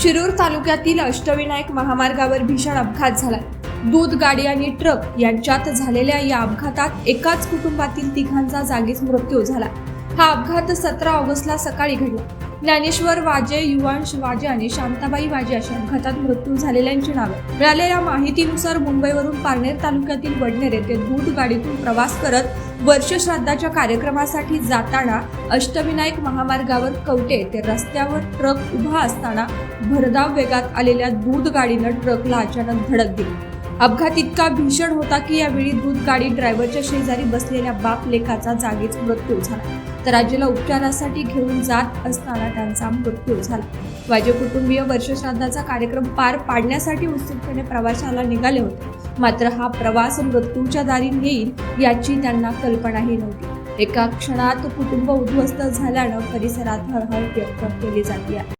शिरूर तालुक्यातील अष्टविनायक महामार्गावर भीषण अपघात झाला. दूध गाडी आणि ट्रक यांच्यात झालेल्या या अपघातात एकाच कुटुंबातील तिघांचा जागीच मृत्यू झाला. हा अपघात सतरा ऑगस्टला सकाळी घडला. ज्ञानेश्वर वाजे युवांश वाजे आणि शांताबाई वाजे अशा अपघातात मृत्यू झालेल्यांची नावे. मिळालेल्या माहितीनुसार मुंबईवरून पारनेर तालुक्यातील वडनेर येथे दूध गाडीतून प्रवास करत वर्षश्राद्धाच्या कार्यक्रमासाठी जाताना अष्टविनायक महामार्गावर कवटे ते रस्त्यावर ट्रक उभा असताना भरधाव वेगात आलेल्या दूध गाडीनं ट्रकला अचानक धडक दिली. अपघात इतका भीषण होता की यावेळी दूध गाडी ड्रायव्हरच्या शेजारी बसलेल्या बाप लेखाचा जागीच मृत्यू झाला. तर आजीला उपचारासाठी घेऊन जात असताना त्यांचा मृत्यू झाला. वाजे कुटुंबीय वर्षश्राद्धाचा कार्यक्रम पार पाडण्यासाठी उत्सुकतेने प्रवासाला निघाले होते. मात्र हा प्रवास मृत्यूच्या दारी येईल याची त्यांना कल्पनाही नव्हती. एका क्षणात कुटुंब उद्ध्वस्त झाल्यानं परिसरात हळहळ व्यक्त केली जाते.